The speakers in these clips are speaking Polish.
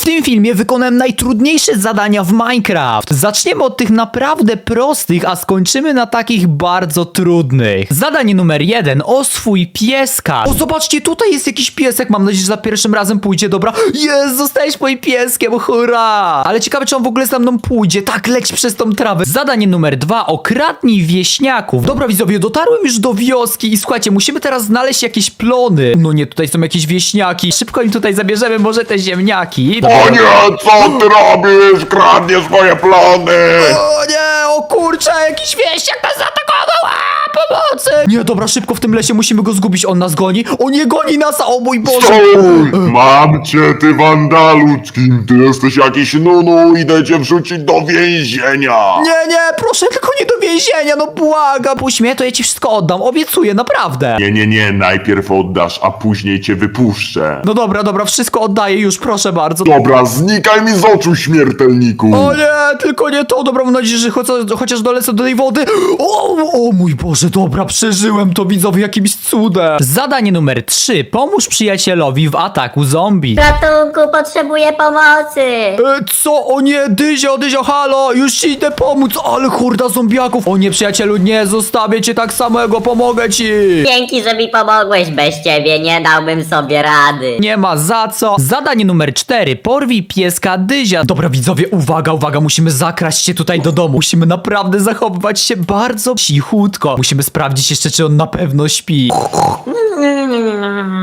W tym filmie wykonałem najtrudniejsze zadania w Minecraft. Zaczniemy od tych naprawdę prostych, a skończymy na takich bardzo trudnych. Zadanie numer jeden. O swój pieska. O, zobaczcie, tutaj jest jakiś piesek. Mam nadzieję, że za pierwszym razem pójdzie. Dobra. Jest, zostałeś moim pieskiem, hurra! Ale ciekawe, czy on w ogóle za mną pójdzie. Tak, leć przez tą trawę. Zadanie numer dwa. Okradnij wieśniaków. Dobra, widzowie, dotarłem już do wioski i słuchajcie, musimy teraz znaleźć jakieś plony. No nie, tutaj są jakieś wieśniaki. Szybko im tutaj zabierzemy może te ziemniaki. O nie, co ty robisz? Kradniesz moje plony! O nie, o kurczę, jakiś wieśniak nas zaatakował! A, pomocy! Nie, dobra, szybko w tym lesie musimy go zgubić. On nas goni. O nie goni nas, o mój Boże! Stój! Mam cię, ty wandaluckim! Ty jesteś jakiś nunu, idę cię wrzucić do więzienia! Nie, nie, proszę, tylko nie do więzienia, no błagam. Puść mnie, to ja ci wszystko oddam, obiecuję, naprawdę. Nie, nie, nie, najpierw oddasz, a później cię wypuszczę. No dobra, dobra, wszystko oddaję już, proszę bardzo. Dobra, znikaj mi z oczu, śmiertelniku! O nie, tylko nie to, dobra, mam nadzieję, że chociaż, chociaż dolecę do tej wody. O, o mój Boże, dobra, przeżyłem to widzowie jakimś cudem. Zadanie numer 3. Pomóż przyjacielowi w ataku zombie. Ratunku, potrzebuję pomocy! E, co? O nie, Dyzio, Dyzio, halo, już ci idę pomóc, ale hurda zombiaków. O nie, przyjacielu, nie, zostawię cię tak samego, pomogę ci. Dzięki, że mi pomogłeś, bez ciebie nie dałbym sobie rady. Nie ma za co. Zadanie numer 4. Porwij pieska Dyzia. Dobra, widzowie, uwaga, uwaga, musimy zakraść się tutaj do domu. Musimy naprawdę zachowywać się bardzo cichutko. Musimy sprawdzić jeszcze, czy on na pewno śpi.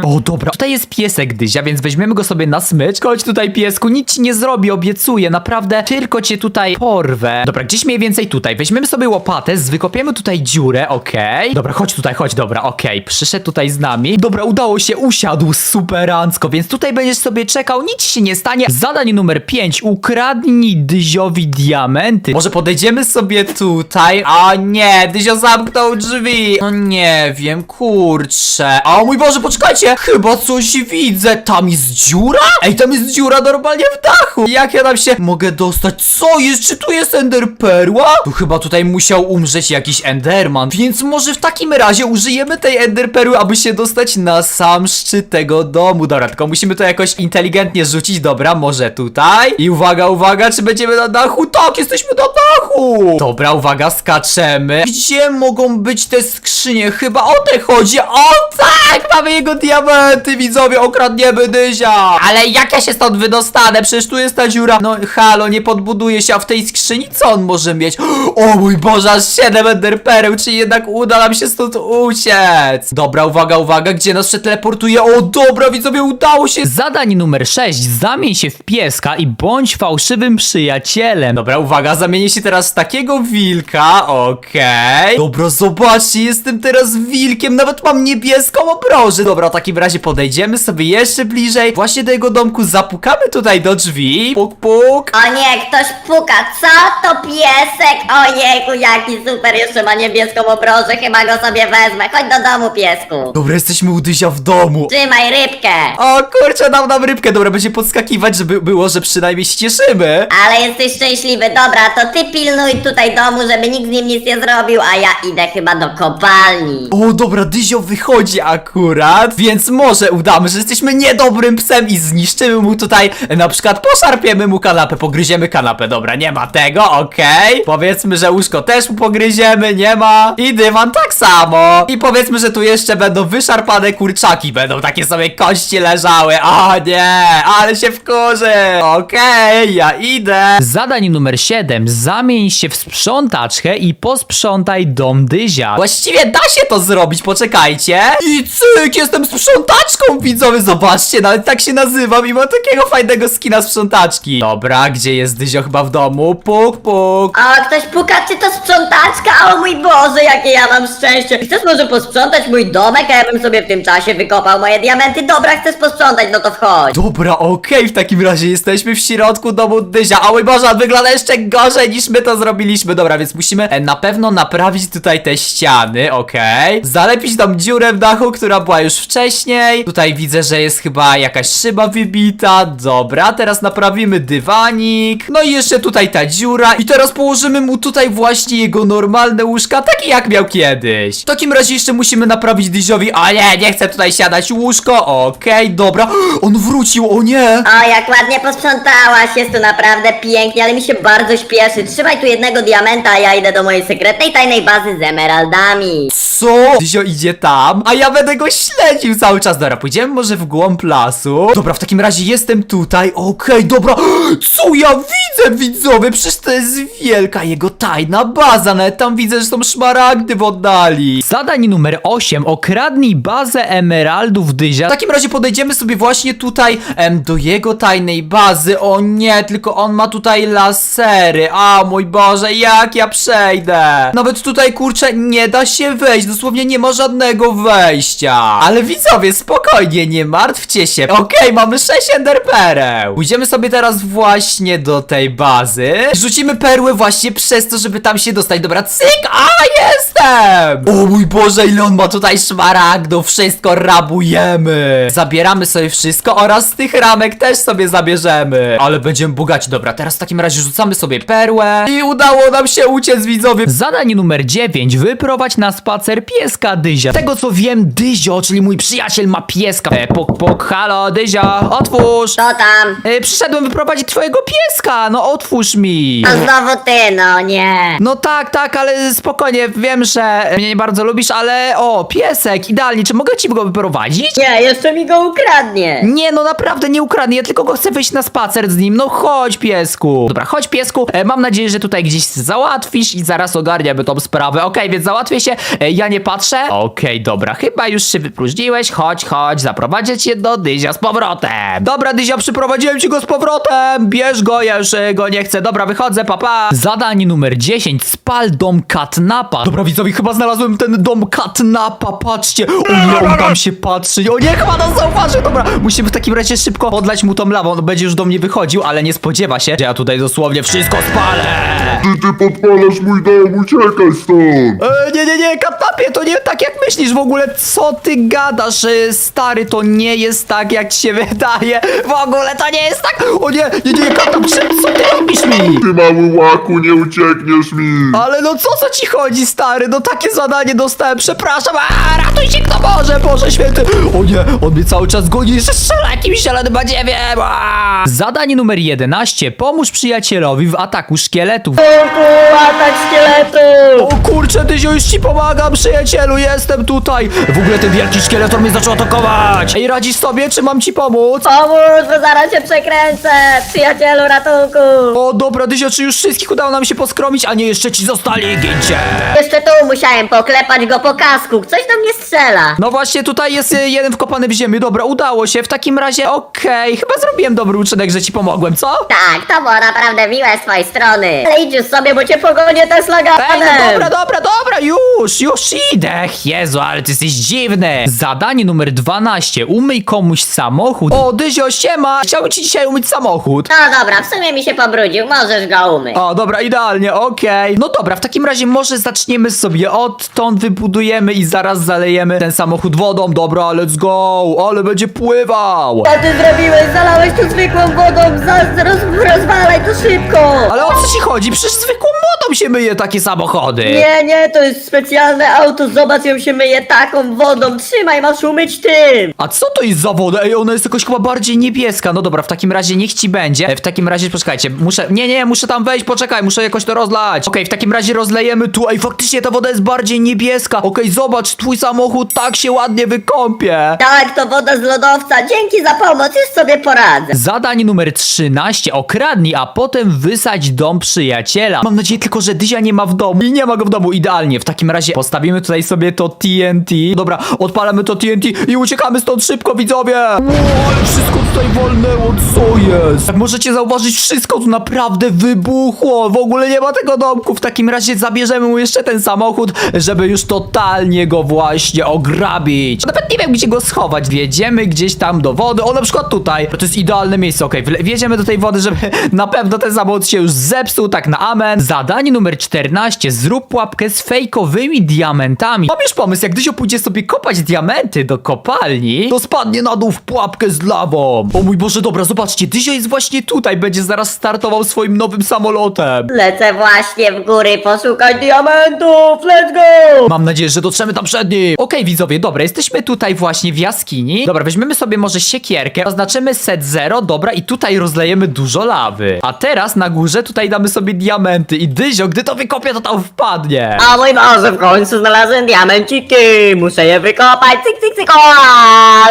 O, dobra. Tutaj jest piesek Dyzia, więc weźmiemy go sobie na smycz. Chodź tutaj, piesku, nic ci nie zrobi, obiecuję. Naprawdę, tylko cię tutaj porwę. Dobra, gdzieś mniej więcej tutaj. Weźmiemy sobie łopatę, wykopiemy tutaj dziurę, okej. Dobra, chodź tutaj, chodź, dobra, okej. Przyszedł tutaj z nami. Dobra, udało się, usiadł superancko, więc tutaj będziesz sobie czekał, nic się nie stanie. Zadanie numer 5. Ukradnij Dyziowi diamenty. Może podejdziemy sobie tutaj? A nie, Dyzio zamknął drzwi. No nie wiem, kurczę. O mój Boże, poczekajcie! Chyba coś widzę. Tam jest dziura? Ej, tam jest dziura normalnie w dachu. Jak ja tam się mogę dostać? Co jest? Czy tu jest Ender Perła? Tu chyba tutaj musiał umrzeć jakiś Enderman. Więc może w takim razie użyjemy tej Ender Perły, aby się dostać na sam szczyt tego domu. Dobra, tylko musimy to jakoś inteligentnie rzucić. Dobra, może tutaj. I uwaga, uwaga, czy będziemy na dachu? Tak, jesteśmy na dachu. Dobra, uwaga, skaczemy. Gdzie mogą być te skrzynie? Chyba o te chodzi. O tak, mamy jego diamenty, widzowie, okradniemy Dyzia. Ale jak ja się stąd wydostanę? Przecież tu jest ta dziura. No halo, nie podbuduje się, a w tej skrzyni co on może mieć? O mój Boże, aż 7 ender pereł, czy jednak uda nam się stąd uciec? Dobra, uwaga, uwaga, gdzie nas przeteleportuje? O dobra, widzowie, udało się. Zadanie numer 6. Zamień się w pieska i bądź fałszywym przyjacielem. Dobra, uwaga, zamienię się teraz w takiego wilka, okej. Dobra, zobaczcie, jestem teraz wilkiem, nawet mam niebieską obrożę. Dobra, w takim razie podejdziemy sobie jeszcze bliżej, właśnie do jego domku, zapukamy tutaj do drzwi. Puk, puk. O nie, ktoś puka, co to piesek? Ojejku, jaki super, jeszcze ma niebieską obrożę, chyba go sobie wezmę. Chodź do domu, piesku. Dobra, jesteśmy u Dyzia w domu. Trzymaj rybkę. O kurczę, dam nam rybkę, dobra, będzie podskakiwać, żeby było, że przynajmniej się cieszymy. Ale jesteś szczęśliwy, dobra, to ty pilnuj tutaj domu, żeby nikt z nim nic nie zrobił, a ja idę chyba do kopalni. O, dobra, Dyzio wychodzi akurat, więc może udamy, że jesteśmy niedobrym psem i zniszczymy mu tutaj, na przykład poszarpiemy mu kanapę, pogryziemy kanapę, dobra, nie ma tego, okej. Powiedzmy, że łóżko też mu pogryziemy, nie ma. I dywan tak samo. I powiedzmy, że tu jeszcze będą wyszarpane kurczaki, będą takie sobie kości leżały, o nie, ale się wkurzy. Okej, ja idę. Zadanie numer 7. Zamień się w sprzątaczkę i posprzątaj dom Dyzia. Właściwie da się to zrobić, poczekajcie. I cyk, jestem sprzątaczką, widzowie, zobaczcie, nawet tak się nazywam i mam takiego fajnego skina sprzątaczki. Dobra, gdzie jest Dyzio chyba w domu? Puk, puk. O, ktoś puka, czy to sprzątaczka? O mój Boże, jakie ja mam szczęście. Chcesz może posprzątać mój domek, a ja bym sobie w tym czasie wykopał moje diamenty? Dobra, chcesz posprzątać, no to wchodź. Dobra, okej, w takim razie jesteśmy w środku domu Dyzia. O mój Boże, on wygląda jeszcze gorzej niż my to zrobiliśmy. Dobra, więc musimy e, na pewno naprawić tutaj te ściany. ściany, okej. Zalepić tam dziurę w dachu, która była już wcześniej. Tutaj widzę, że jest chyba jakaś szyba wybita. Dobra, teraz naprawimy dywanik. No i jeszcze tutaj ta dziura. I teraz położymy mu tutaj właśnie jego normalne łóżka, takie jak miał kiedyś. W takim razie jeszcze musimy naprawić Dyziowi. O nie, nie chcę tutaj siadać łóżko. Okej, dobra. On wrócił, o nie. O, jak ładnie posprzątałaś, jest tu naprawdę pięknie, ale mi się bardzo śpieszy. Trzymaj tu jednego diamenta, a ja idę do mojej sekretnej tajnej bazy z emeraldami. Co? Dyzio idzie tam, a ja będę go śledził cały czas. Dobra, pójdziemy może w głąb lasu. Dobra, w takim razie jestem tutaj. Okej, dobra. Co ja widzę, widzowie? Przecież to jest wielka jego tajna baza. Nawet tam widzę, że są szmaragdy w oddali. Zadanie numer 8. Okradnij bazę emeraldów Dyzia. W takim razie podejdziemy sobie właśnie tutaj em, do jego tajnej bazy. O nie, tylko on ma tutaj lasery. A mój Boże, jak ja przejdę? Nawet tutaj kurczę nie da się wejść. Dosłownie nie ma żadnego wejścia. Ale widzowie, spokojnie, nie martwcie się. Okej, mamy 6 enderpereł. Pójdziemy sobie teraz właśnie do tej bazy. Rzucimy perły właśnie przez to, żeby tam się dostać. Dobra, cyk! A, jestem! O mój Boże, ile on ma tutaj szmaragdów. Wszystko rabujemy. Zabieramy sobie wszystko oraz z tych ramek też sobie zabierzemy. Ale będziemy bogaci. Dobra, teraz w takim razie rzucamy sobie perłę i udało nam się uciec, widzowie. Zadanie numer 9. Wyprowadź na spacer pieska Dyzia. Z tego co wiem, Dyzio, czyli mój przyjaciel ma pieska. E, pok, pok, halo, Dyzio, otwórz. Co tam? E, przyszedłem wyprowadzić twojego pieska, no otwórz mi. To znowu ty, no nie. No tak, tak, ale spokojnie, wiem, że mnie nie bardzo lubisz, ale o, piesek, idealnie, czy mogę ci go wyprowadzić? Nie, jeszcze mi go ukradnie. Nie, no naprawdę nie ukradnę, ja tylko go chcę wyjść na spacer z nim, no chodź piesku. Dobra, chodź piesku, e, mam nadzieję, że tutaj gdzieś załatwisz i zaraz ogarniamy tą sprawę. Okej, więc załatwię się, e, ja nie patrzę. Okej, dobra, chyba już się wypróżniłeś, chodź, chodź, zaprowadzę cię do Dyzia z powrotem. Dobra, Dyzia, przyprowadziłem ci go z powrotem, bierz go, ja już e, go nie chcę, dobra, wychodzę, papa. Pa. Zadanie numer 10, spal dom Katnapa. Dobra, widzowie, chyba znalazłem ten dom Katnapa, patrzcie, o nie, on tam się patrzy, o nie, chyba nas zauważy, dobra, musimy w takim razie szybko podlać mu tą lawą, on będzie już do mnie wychodził, ale nie spodziewa się, że ja tutaj dosłownie wszystko spalę. Ty, ty podpalasz mój dom, uciekaj stąd! E, nie, nie, nie, Katnapie, to nie tak jak myślisz w ogóle, co ty gadasz, e, stary, to nie jest tak jak ci się wydaje, w ogóle to nie jest tak, o nie, nie, nie, Katnap, co ty robisz mi? Ty mały łaku, nie uciekniesz mi! Ale no co co ci chodzi, stary? No takie zadanie dostałem, przepraszam. A, ratuj się kto może, Boże święty. O nie, on mnie cały czas goni, jeszcze strzela jakimś szalonym badziewiem. A! Zadanie numer 11. Pomóż przyjacielowi w ataku szkieletów. atak szkieletu. O kurczę, Dyzio, już ci pomagam, przyjacielu, jestem tutaj. W ogóle ten wielki szkieletor mnie zaczął atakować. Ej, radzisz sobie, czy mam ci pomóc? Pomóż, bo zaraz się przekręcę. Przyjacielu, ratunku. O, dobra, Dyzio, czy już wszystkich udało nam się poskromić, a nie jeszcze ci zostali, gincie. Jeszcze tu musiałem poklepać go po kasku. Coś do mnie strzela. No właśnie, tutaj jest y, jeden wkopany w ziemię. Dobra, udało się. W takim razie, okej, chyba zrobiłem dobry uczynek, że ci pomogłem, co? Tak, to było naprawdę miłe z twojej strony. Ale idź już sobie, bo cię pogonię też Ej, no laganem. dobra, dobra, dobra, już, już idę. Jezu, ale ty jesteś dziwny. Zadanie numer 12. Umyj komuś samochód. O, Dyzio, siema. Chciałbym ci dzisiaj umyć samochód. No dobra, w sumie mi się pobrudził, możesz go umyć. O, dobra, idealnie, okej. No dobra, w takim razie może zaczniemy sobie odtąd, wybudujemy i zaraz zalejemy ten samochód wodą. Dobra, let's go, ale będzie pływał. Co ty zrobiłeś? Zalałeś to zwykłą wodą, za, roz, rozwalaj to szybko! Ale o co ci chodzi? Przecież zwykłą wodą się myje takie samochody. Nie, nie, to jest specjalne auto, zobacz, ją się myje taką wodą, trzymaj, masz umyć tym! A co to jest za woda? Ej, ona jest jakoś chyba bardziej niebieska. No dobra, w takim razie niech ci będzie. E, W takim razie, poczekajcie, muszę... Nie, nie, muszę tam wejść, poczekaj, muszę jakoś to rozlać. Okej, w takim razie rozlejemy tu. Ej, faktycznie ta woda jest bardziej niebieska. Okej, zobacz, twój samochód tak się ładnie wykąpie. Tak, to woda z lodowca, dzięki za pomoc, już sobie poradzę. Zadanie numer 13. Okradnij, a potem wysadź dom przyjaciela. Mam nadzieję tylko, że Dyzia nie ma w domu. I nie ma go w domu, idealnie. W takim razie postawimy tutaj sobie to TNT. Dobra, odpalamy to TNT i uciekamy stąd szybko, widzowie. Ale wszystko tutaj wolnęło, co jest? Jak możecie zauważyć, wszystko tu naprawdę wybuchło. W ogóle nie ma tego domku. W takim razie zabierzemy mu jeszcze ten samochód, żeby już totalnie go właśnie ograbić. Nawet nie wiem, gdzie go schować. Wjedziemy gdzieś tam do wody. O, na przykład tutaj. To jest idealne miejsce, okej. Okay. Wjedziemy do tej wody, żeby na pewno ten samochód się już zepsuł, tak na amen. Zadanie numer 14. Zrób pułapkę z fejkowymi nowymi diamentami. Mam już pomysł, jak Dyzio pójdzie sobie kopać diamenty do kopalni, to spadnie na dół w pułapkę z lawą. O mój Boże, dobra, zobaczcie, Dyzio jest właśnie tutaj, będzie zaraz startował swoim nowym samolotem. Lecę właśnie w góry poszukać diamentów, let's go! Mam nadzieję, że dotrzemy tam przed nim. Okej, widzowie, dobra, jesteśmy tutaj właśnie w jaskini. Dobra, weźmiemy sobie może siekierkę, oznaczymy set 0, dobra, i tutaj rozlejemy dużo lawy. A teraz na górze tutaj damy sobie diamenty i Dyzio, gdy to wykopie, to tam wpadnie. O mój Boże, w końcu znalazłem diamenciki, muszę je wykopać, cyk, cyk, cyk, o,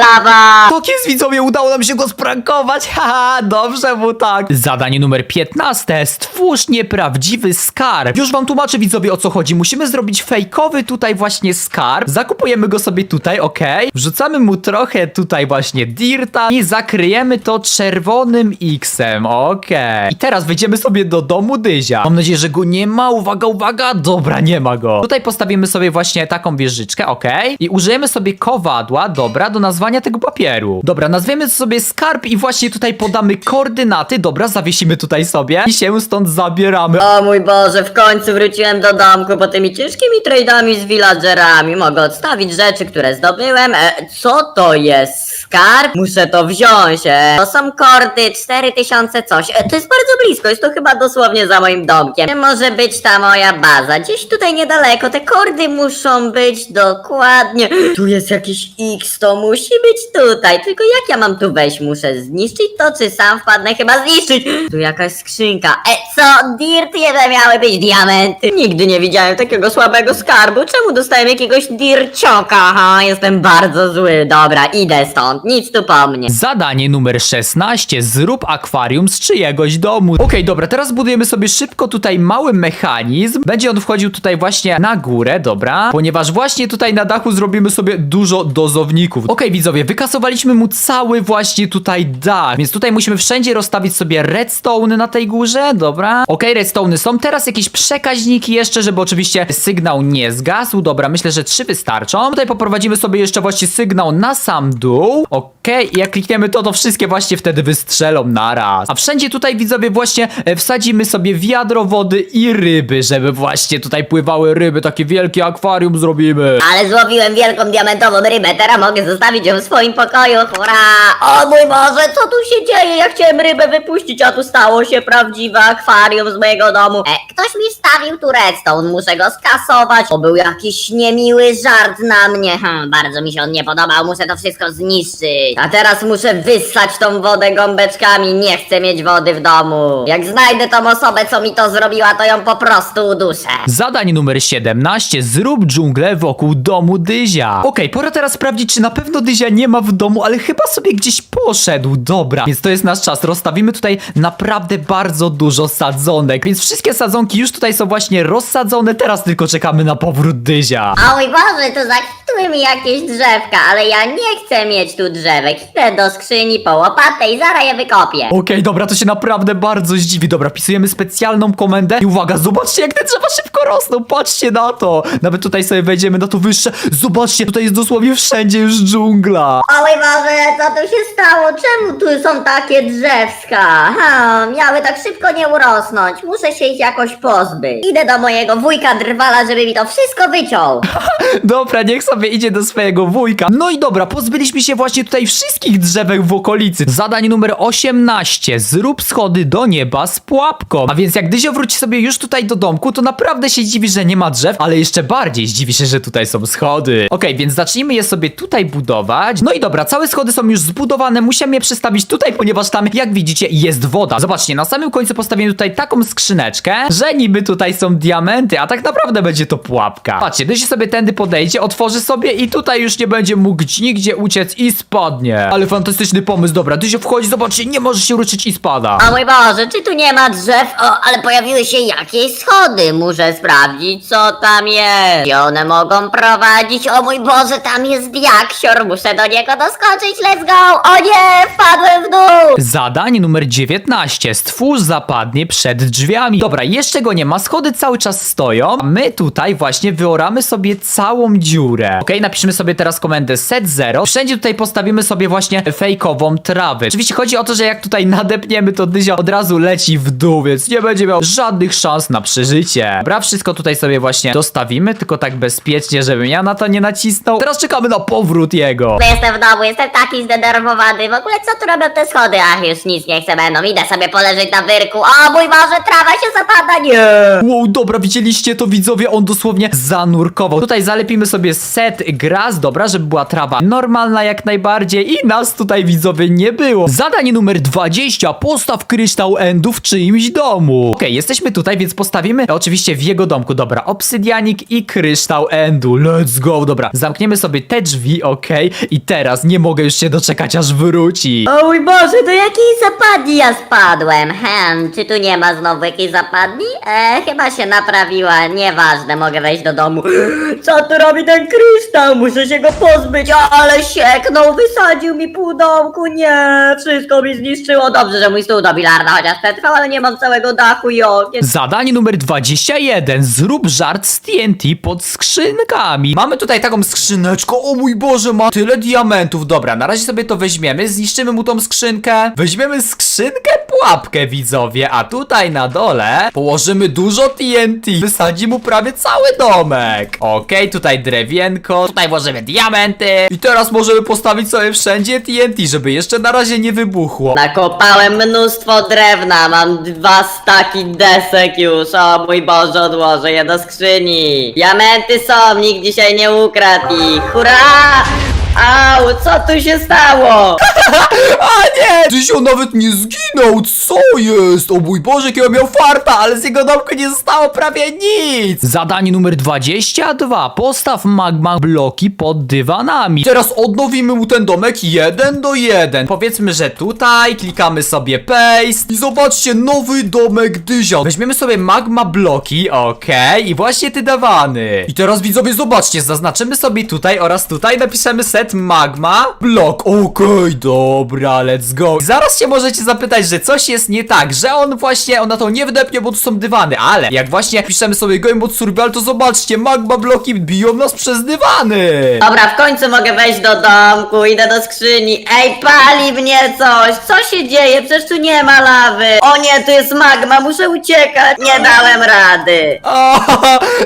lawa! Tak jest, widzowie, udało nam się go sprankować. Haha, dobrze mu tak. Zadanie numer 15. Stwórz nieprawdziwy skarb. Już wam tłumaczę, widzowie, o co chodzi. Musimy zrobić fejkowy tutaj właśnie skarb. Zakupujemy go sobie tutaj, ok? Wrzucamy mu trochę tutaj właśnie dirta i zakryjemy to czerwonym X-em, ok? I teraz wejdziemy sobie do domu Dyzia. Mam nadzieję, że go nie ma. Uwaga, uwaga. Dobra, nie ma go. Tutaj postawimy sobie właśnie taką wieżyczkę, ok? I użyjemy sobie kowadła, dobra, do nazwania tego papieru. Dobra, nazwiemy sobie skarb i właśnie tutaj podamy koordynaty, dobra, zawiesimy tutaj sobie i się stąd zabieramy. O mój Boże, w końcu wróciłem do domku po tymi ciężkimi trade'ami z villagerami. Mogę odstawić rzeczy, które zdobyłem. E, co to jest? Skarb? Muszę to wziąć. E, to są kordy 4000 coś. E, to jest bardzo blisko, jest to chyba dosłownie za moim domkiem. Może być ta moja baza? Gdzieś tutaj niedaleko. Te kordy muszą być dokładnie. Tu jest jakiś X, to musi być tutaj. Tylko jak ja mam tu wejść? Muszę zniszczyć to, czy sam wpadnę? Chyba zniszczyć. Tu jakaś skrzynka. E, co? Dirt jeden miały być diamenty. Nigdy nie widziałem takiego słabego skarbu. Czemu dostałem jakiegoś dircioka? Ha, jestem bardzo zły. Dobra, idę stąd. Nic tu po mnie. Zadanie numer 16. Zrób akwarium z czyjegoś domu. Okej, dobra, teraz budujemy sobie szybko tutaj mały mechanizm. Będzie on wchodził tutaj właśnie na górę, dobra? Ponieważ właśnie tutaj na dachu zrobimy sobie dużo dozowników. Okej, widzowie, wykasowaliśmy mu cały właśnie tutaj dach, więc tutaj musimy wszędzie rozstawić sobie redstone na tej górze, dobra? Okej, redstone są. Teraz jakieś przekaźniki jeszcze, żeby oczywiście sygnał nie zgasł. Dobra, myślę, że trzy wystarczą. Tutaj poprowadzimy sobie jeszcze właśnie sygnał na sam dół. Okej, jak klikniemy to, to wszystkie właśnie wtedy wystrzelą naraz. A wszędzie tutaj widzowie właśnie e, wsadzimy sobie wiadro wody i ryby, żeby właśnie tutaj pływały ryby, takie wielkie akwarium zrobimy. Ale złowiłem wielką diamentową rybę, teraz mogę zostawić ją w swoim pokoju, hurra! O mój Boże, co tu się dzieje? Ja chciałem rybę wypuścić, a tu stało się prawdziwe akwarium z mojego domu. E, ktoś mi wstawił tu redstone, muszę go skasować. To był jakiś niemiły żart na mnie. Hm, bardzo mi się on nie podobał, muszę to wszystko zniszczyć. A teraz muszę wyssać tą wodę gąbeczkami, nie chcę mieć wody w domu. Jak znajdę tą osobę, co mi to zrobiła, to ją po prostu uduszę. Zadanie numer 17. Zrób dżunglę wokół domu Dyzia. Okej, pora teraz sprawdzić, czy na pewno Dyzia nie ma w domu, ale chyba sobie gdzieś poszedł. Dobra, więc to jest nasz czas. Rozstawimy tutaj naprawdę bardzo dużo sadzonek, więc wszystkie sadzonki już tutaj są właśnie rozsadzone. Teraz tylko czekamy na powrót Dyzia. O mój Boże, tu zakwitły mi jakieś drzewka, ale ja nie chcę mieć tu drzewek. Idę do skrzyni po łopatę i zaraz je wykopię. Okej, dobra, to się naprawdę bardzo zdziwi. Dobra, pisujemy specjalną komendę i uwaga, zobaczcie jak te drzewa szybko rosną, patrzcie na to. Nawet tutaj sobie wejdziemy na to wyższe. Zobaczcie, tutaj jest dosłownie wszędzie już dżungla. O mój Boże, co tu się stało? Czemu tu są takie drzewska? Ha, miały tak szybko nie urosnąć. Muszę się ich jakoś pozbyć. Idę do mojego wujka drwala, żeby mi to wszystko wyciął. Dobra, niech sobie idzie do swojego wujka. No i dobra, pozbyliśmy się właśnie tutaj wszystkich drzewek w okolicy. Zadanie numer 18. Zrób schody do nieba z pułapką. A więc jak Dyzio wróci sobie już tutaj do domku, to naprawdę się dziwi, że nie ma drzew, ale jeszcze bardziej zdziwi się, że tutaj są schody. Okej, więc zacznijmy je sobie tutaj budować. No i dobra, całe schody są już zbudowane. Musimy je przestawić tutaj, ponieważ tam, jak widzicie, jest woda. Zobaczcie, na samym końcu postawiłem tutaj taką skrzyneczkę, że niby tutaj są diamenty, a tak naprawdę będzie to pułapka. Patrzcie, Dyzio sobie tędy podejdzie, otworzy sobie i tutaj już nie będzie mógł nigdzie uciec i spadnie. Ale fantastyczny pomysł, dobra, Dyzio wchodzi, zobaczcie, nie może się ruszyć i spada. O mój Boże, czy tu nie ma drzew? O, ale pojawiły się jakieś schody. Muszę sprawdzić, co tam jest. Gdzie one mogą prowadzić? O mój Boże, tam jest jaksior. Muszę do niego doskoczyć. Let's go! O nie, wpadłem w dół! Zadanie numer 19. Stwórz zapadnie przed drzwiami. Dobra, jeszcze go nie ma, schody cały czas stoją. a My tutaj właśnie wyoramy sobie całą dziurę. Okej, napiszmy sobie teraz komendę set 0. Wszędzie tutaj postawimy sobie właśnie fejkową trawę. Oczywiście chodzi o to, że jak tutaj nadepniemy, to Dyzio od razu leci w dół, więc nie będzie miał żadnych szans na przeżycie. Dobra, wszystko tutaj sobie właśnie dostawimy, tylko tak bezpiecznie, żebym ja na to nie nacisnął. Teraz czekamy na powrót jego. Jestem w domu, jestem taki zdenerwowany. W ogóle co tu robią te schody? Ach, już nic nie chcę będą. Idę sobie poleżeć na wyrku. O mój Boże, trawa się zapada, nie! Wow, dobra, widzieliście to widzowie, on dosłownie zanurkował. Tutaj zalepimy sobie set gras, dobra, żeby była trawa normalna jak najbardziej i nas tutaj widzowie nie było. Zadanie numer 20, postaw kryształ endu w czyimś domu. Okej, jesteśmy tutaj, więc postawimy oczywiście w jego domku, dobra, obsydianik i kryształ endu, let's go, dobra. Zamkniemy sobie te drzwi, okej, i teraz nie mogę już się doczekać, aż wróci. O mój Boże, do jakiej zapadni ja spadłem? Hem, czy tu nie ma znowu jakiejś zapadni? E, chyba się naprawiła, nieważne, mogę wejść do domu. Co tu robi ten kryształ? Muszę się go pozbyć, ale sieknął, wysadził mi pół domku, nie, wszystko mi zniszczyło. Dobrze, że mój stół do bilarda chociaż przetrwał, ale nie mam całego dachu i okien. Zadanie numer 21. Zrób żart z TNT pod skrzynkami. Mamy tutaj taką skrzyneczkę. O mój Boże, ma tyle diamentów. Dobra, na razie sobie to weźmiemy. Zniszczymy mu tą skrzynkę. Weźmiemy skrzynkę pułapkę, widzowie. A tutaj na dole położymy dużo TNT. Wysadzi mu prawie cały domek. Okej, tutaj drewienko. Tutaj włożymy diamenty. I teraz możemy postawić sobie wszędzie TNT, żeby jeszcze na razie nie wybuchło. Nakopałem mnóstwo drewna, mam dwa staki desek już. O mój Boże, odłożę je do skrzyni. Diamenty są, nikt dzisiaj nie ukradł ich. Hurra! Au, co tu się stało? A nie! Tyś on nawet nie zginął, co jest? O mój Boże, jakiego miał farta, ale z jego domku nie zostało prawie nic! Zadanie numer 22. Postaw magma bloki pod dywanami. Teraz odnowimy mu ten domek jeden do jeden. Powiedzmy, że tutaj klikamy sobie paste i zobaczcie, nowy domek Dyzia. Weźmiemy sobie magma bloki, okej, i właśnie te dywany. I teraz widzowie, zobaczcie, zaznaczymy sobie tutaj oraz tutaj napiszemy set magma blok. Okej, dobra, let's go. Zaraz się możecie zapytać, że coś jest nie tak, że on właśnie, on na to nie wdepnie, bo tu są dywany, ale jak właśnie piszemy sobie Game Mode Survival, to zobaczcie, magma bloki biją nas przez dywany. Dobra, w końcu mogę wejść do domku, idę do skrzyni. Ej, pali mnie coś! Co się dzieje? Przecież tu nie ma lawy. O nie, tu jest magma, muszę uciekać. Nie dałem rady. A,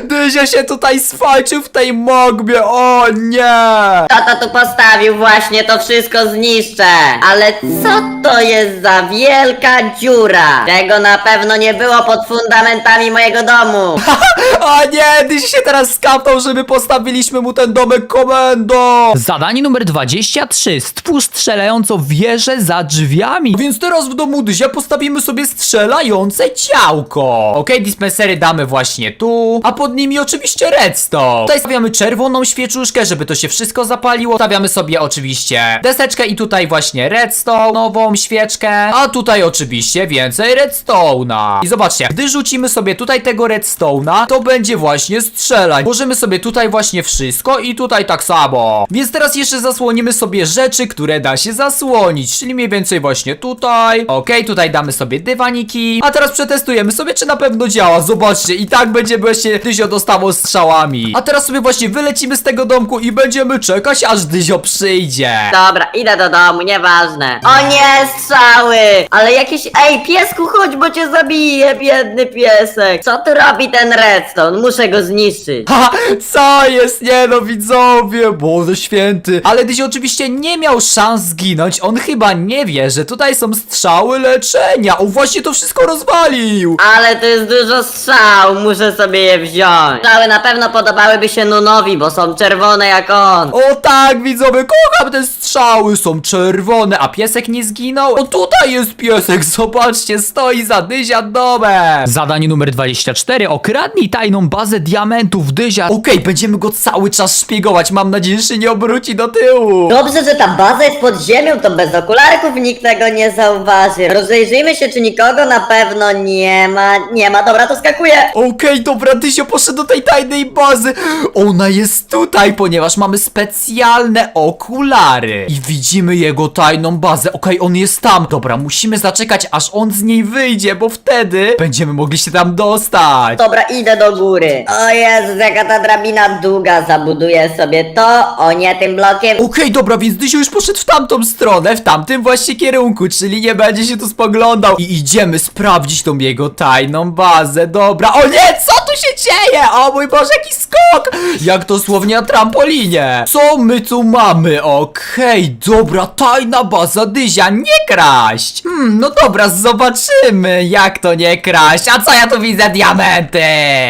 Dyzia się tutaj swalczył w tej magmie, o nie! Tata tu postawił właśnie, to wszystko zniszczę. Ale co to jest za wielka dziura? Tego na pewno nie było pod fundamentami mojego domu. A nie, Dyzia się teraz skapnął, żeby postawiliśmy mu ten domek komendo. Zadanie numer 23. Stwórz strzelającą wieżę za drzwiami. Więc teraz w domu Dyzia postawimy sobie strzelające działko. Okej, dispensery damy właśnie tu, a pod nimi oczywiście redstone. Tutaj stawiamy czerwoną świeczuszkę, żeby to się wszystko zapaliło. Stawiamy sobie oczywiście deseczkę i tutaj właśnie redstone, nową świeczkę, a tutaj oczywiście więcej redstone'a. I zobaczcie, gdy rzucimy sobie tutaj tego redstone'a, to będzie właśnie strzelać. Możemy sobie tutaj właśnie wszystko i tutaj tak samo. Więc teraz jeszcze zasłonimy sobie rzeczy, które da się zasłonić, czyli mniej więcej właśnie tutaj. Okej, tutaj damy sobie dywaniki, a teraz przetestujemy sobie, czy na pewno działa. Zobaczcie, i tak będzie właśnie Dyzio dostawał strzałami. A teraz sobie właśnie wylecimy z tego domku i będziemy czekać, aż Dyzio przyjdzie. Dobra, idę do domu, nieważne. O nie, strzały! Ale jakieś... Ej, piesku, chodź, bo cię zabiję, biedny piesek. Co tu robi ten redstone? Muszę go zniszczyć. Ha, co jest? Nie no, widzowie, Boże święty. Ale Dyzio oczywiście nie miał szans zginąć. On chyba nie wie, że tutaj są strzały leczenia. On właśnie to wszystko rozwalił. Ale to jest dużo strzał, muszę sobie je wziąć. Strzały na pewno podobałyby się Nunowi, bo są czerwone jak on. O tak, widzowie, kocham te strzały, są czerwone, a piesek nie zginął? O tutaj jest piesek, zobaczcie, stoi za Dyzia domem. Zadanie numer 24, okradnij tajną bazę diamentów Dyzia. Okej, będziemy go cały czas szpiegować, mam nadzieję, że się nie obróci do tyłu. Dobrze, że ta baza jest pod ziemią, to bez okularków nikt tego nie zauważy. Rozejrzyjmy się, czy nikogo na pewno nie ma. Nie ma, dobra, to skakuję. Okej, dobra, Dysio poszedł do tej tajnej bazy. Ona jest tutaj, ponieważ mamy specjalne okulary. I widzimy jego tajną bazę. Okej, on jest tam. Dobra, musimy zaczekać, aż on z niej wyjdzie, bo wtedy będziemy mogli się tam dostać. Dobra, idę do góry. O Jezus, jaka ta drabina długa. Zabuduję sobie to, o nie tym blokiem. Okej, dobra, więc Dysio już poszedł w tamtą stronę, w tamtym właśnie kierunku, czyli nie będzie się tu spoglądał. I idziemy sprawdzić tą jego tajną bazę. Dobra, o nie, co tu się dzieje? O mój Boże, jaki skok! Jak dosłownie na trampolinie. Co my tu mamy? Okej, dobra, tajna baza Dyzia, nie kraść. Hmm, no dobra, zobaczymy, jak to nie kraść. A co ja tu widzę? Diamenty!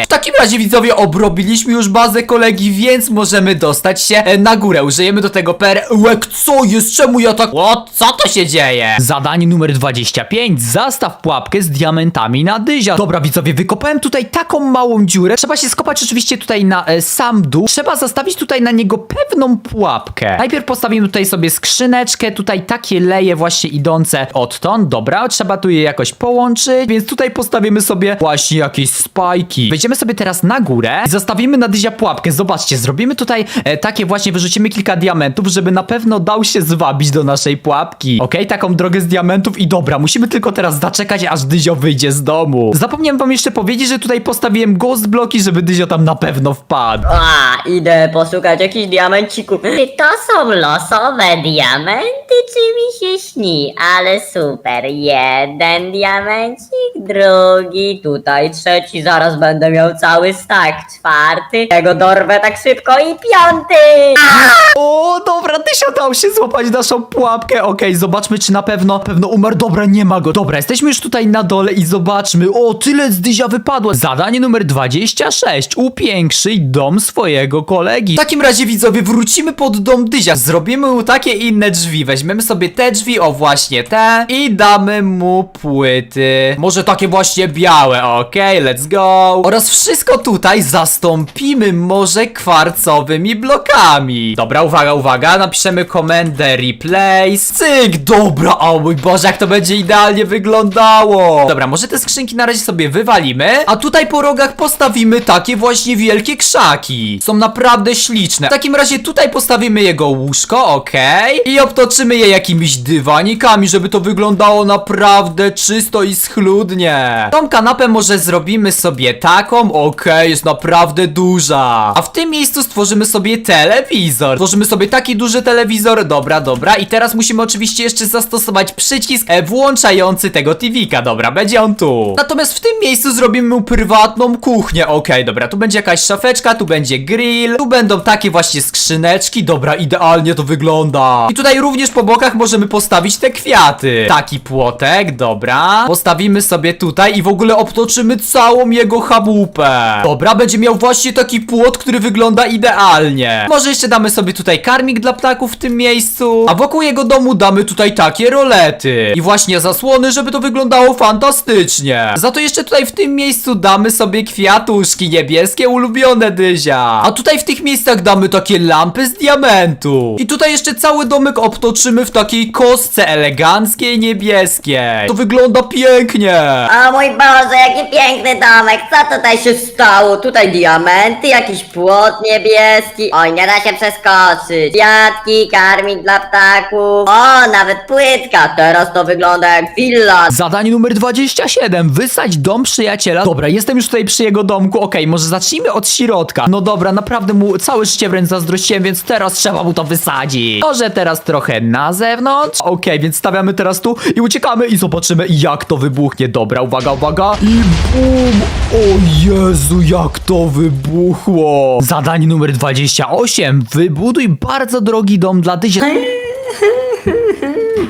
W takim razie, widzowie, obrobiliśmy już bazę kolegi, więc możemy dostać się e, na górę. Użyjemy do tego perełek. Co jest? Czemu ja tak... O, co to się dzieje? Zadanie numer 25. Zastaw pułapkę z diamentami na dyzia. Dobra, widzowie, wykopałem tutaj taką małą dziurę. Trzeba się skopać oczywiście tutaj na e, sam dół. Trzeba zastawić tutaj na niego pewną pułapkę. Najpierw postawimy tutaj sobie skrzyneczkę. Tutaj takie leje właśnie idące odtąd. Dobra, trzeba tu je jakoś połączyć. Więc tutaj postawimy sobie właśnie jakieś spajki. Wejdziemy sobie teraz na górę i zostawimy na dyzia pułapkę. Zobaczcie, zrobimy tutaj e, takie właśnie, wyrzucimy kilka diamentów, żeby na pewno dał się zwabić do naszej pułapki. Okej, taką drogę z diamentów i dobra, musimy tylko teraz zaczekać, aż Dyzio wyjdzie z domu. Zapomniałem wam jeszcze powiedzieć, że tutaj postawiłem ghost bloki, żeby Dyzio tam na pewno wpadł. A, idę poszukać jakichś diamencików. Czy to są losowe diamenty, czy mi się śni? Ale super, jeden diamencik, Drugi, tutaj trzeci, zaraz będę miał cały stack. Czwarty, tego dorwę tak szybko i piąty! O, dobra, Dysio dał się złapać naszą pułapkę. Okej, zobaczmy, czy na pewno, pewno umarł. Dobra, nie ma go. Dobra, jesteśmy już tutaj na dole i zobaczmy. O, tyle z Dyzia wypadło. Zadanie numer 26. Upiększyj dom swojego kolegi. W takim razie, widzowie, wrócimy pod dom Dyzia. Zrobimy mu takie inne drzwi. Weźmiemy sobie te drzwi, o właśnie te, i damy mu płyty. Może takie właśnie białe, okej, let's go. Oraz wszystko tutaj zastąpimy może kwarcowymi blokami. Dobra, uwaga, uwaga, napiszemy komendę replace. Cyk, dobra, o mój Boże, jak to będzie idealnie wyglądało. Dobra, może te skrzynki na razie sobie wywalimy, a tutaj po rogach postawimy takie właśnie wielkie krzaki. Są naprawdę śliczne. W takim razie tutaj postawimy jego łóżko, okej, i obtoczymy je jakimiś dywanikami, żeby to wyglądało naprawdę czysto i schludnie. Tą kanapę może zrobimy sobie taką, okej, jest naprawdę duża. A w tym miejscu stworzymy sobie telewizor. Tworzymy sobie taki duży telewizor, dobra, dobra. I teraz musimy oczywiście jeszcze zastosować przycisk e, włączający tego TV-ka, dobra, będzie on tu. Natomiast w tym miejscu zrobimy mu prywatną kuchnię, okej, dobra, tu będzie jakaś szafeczka, tu będzie grill, tu będą takie właśnie skrzyneczki, dobra, idealnie to wygląda. I tutaj również po bokach możemy postawić te kwiaty. Taki płotek, dobra. Postawimy sobie tutaj i w ogóle obtoczymy całą jego chabupę. Dobra, będzie miał właśnie taki płot, który wygląda idealnie. Może jeszcze damy sobie tutaj karmik dla ptaków w tym miejscu, a wokół jego domu damy tutaj takie rolety. I właśnie zasłony, żeby to wyglądało fantastycznie. Za to jeszcze tutaj w tym miejscu damy sobie kwiatuszki niebieskie, ulubione Dyzia. A tutaj w tych miejscach damy takie lampy z diamentu. I tutaj jeszcze cały domek obtoczymy w takiej kostce eleganckiej, niebieskiej. To wygląda pięknie. O mój Boże, jaki piękny domek, co tutaj się stało? Tutaj diamenty, jakiś płot niebieski. Oj, nie da się przeskoczyć. Kwiatki, karmik dla ptaków. O, nawet płytka, teraz to wygląda jak villa. Zadanie numer 27. Wysadź dom przyjaciela. Dobra, jestem już tutaj przy jego domku. Okej, może zacznijmy od środka. No dobra, naprawdę mu całe życie wręcz zazdrościłem, więc teraz trzeba mu to wysadzić. Może teraz trochę na zewnątrz. Okej, więc stawiamy teraz tu i uciekamy i zobaczymy jak to wybuchnie. Dobra, uwaga, uwaga. I bum! O Jezu, jak to wybuchło. Zadanie numer 28. Wybuduj bardzo drogi dom dla Dyzia.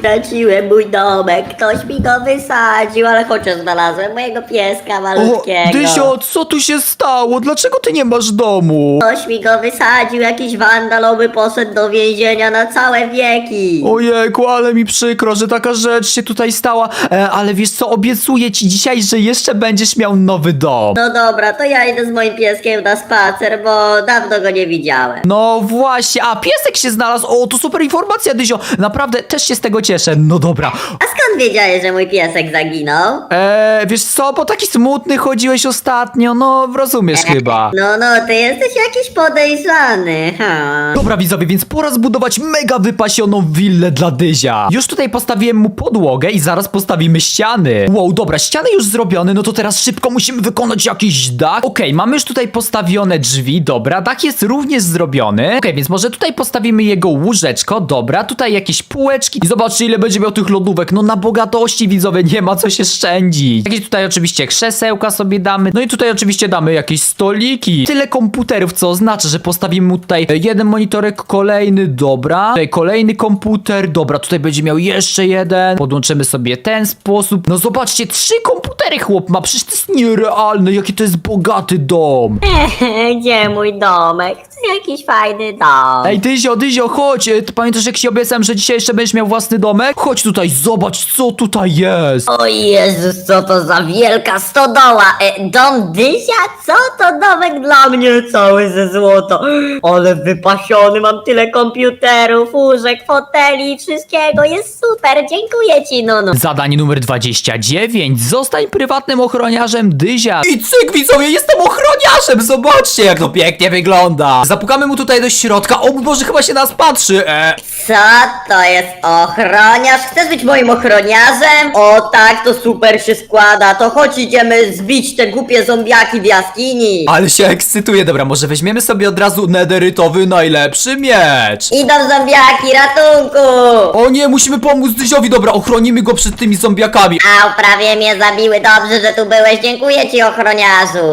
Straciłem mój domek, ktoś mi go wysadził, ale chociaż znalazłem mojego pieska O, malutkiego. Dysio, co tu się stało? Dlaczego ty nie masz domu? Ktoś mi go wysadził, jakiś wandalowy poszedł do więzienia na całe wieki. Ojejku, ale mi przykro, że taka rzecz się tutaj stała. E, ale wiesz co, obiecuję ci dzisiaj, że jeszcze będziesz miał nowy dom. No dobra, to ja idę z moim pieskiem na spacer, bo dawno go nie widziałem. No właśnie, a piesek się znalazł. O, to super informacja, Dyzio. Naprawdę też się z tego cieszę. No dobra. A skąd wiedziałeś, że mój piesek zaginął? Eee, wiesz co, bo taki smutny chodziłeś ostatnio, no rozumiesz chyba. No, no, ty jesteś jakiś podejrzany. Ha. Dobra widzowie, więc pora zbudować mega wypasioną willę dla Dyzia. Już tutaj postawiłem mu podłogę i zaraz postawimy ściany. Wow, dobra, ściany już zrobione, no to teraz szybko musimy wykonać jakiś dach. Okej, mamy już tutaj postawione drzwi, dobra, dach jest również zrobiony. Okej, więc może tutaj postawimy jego łóżeczko, dobra, tutaj jakieś półeczki. I zobaczcie ile będzie miał tych lodówek, no na bogatości widzowie, nie ma co się szczędzić. Jakieś tutaj oczywiście krzesełka sobie damy, no i tutaj oczywiście damy jakieś stoliki. Tyle komputerów, co oznacza, że postawimy mu tutaj jeden monitorek, kolejny, dobra. Tutaj kolejny komputer, dobra, tutaj będzie miał jeszcze jeden. Podłączymy sobie ten sposób. No zobaczcie, trzy komputery chłop ma, przecież to jest nierealne, jaki to jest bogaty dom. Gdzie mój domek? Chcę jakiś fajny dom. Ej, Dyzio, Dyzio, chodź, e, ty pamiętasz jak ci obiecałem, że dzisiaj jeszcze będziesz miał własny Chodź tutaj, zobacz, co tutaj jest. O Jezus, co to za wielka stodoła! E, dom Dyzia? Co to domek dla mnie? Cały ze złoto. Ale wypasiony, mam tyle komputerów, łóżek, foteli, wszystkiego. Jest super, dziękuję ci, Nunu. Zadanie numer 29. Zostań prywatnym ochroniarzem Dyzia. I cyk, widzowie, jestem ochroniarzem! Zobaczcie, jak to pięknie wygląda. Zapukamy mu tutaj do środka. O Boże, chyba się nas patrzy. E, Co to jest ochroniarz? Chcesz być moim ochroniarzem? O tak, to super się składa. To chodź idziemy zbić te głupie zombiaki w jaskini. ale się ekscytuje. Dobra, może weźmiemy sobie od razu nederytowy najlepszy miecz. Idą zombiaki, ratunku! O nie, musimy pomóc Dyziowi. Dobra, ochronimy go przed tymi zombiakami. Au, prawie mnie zabiły. Dobrze, że tu byłeś. Dziękuję ci, ochroniarzu.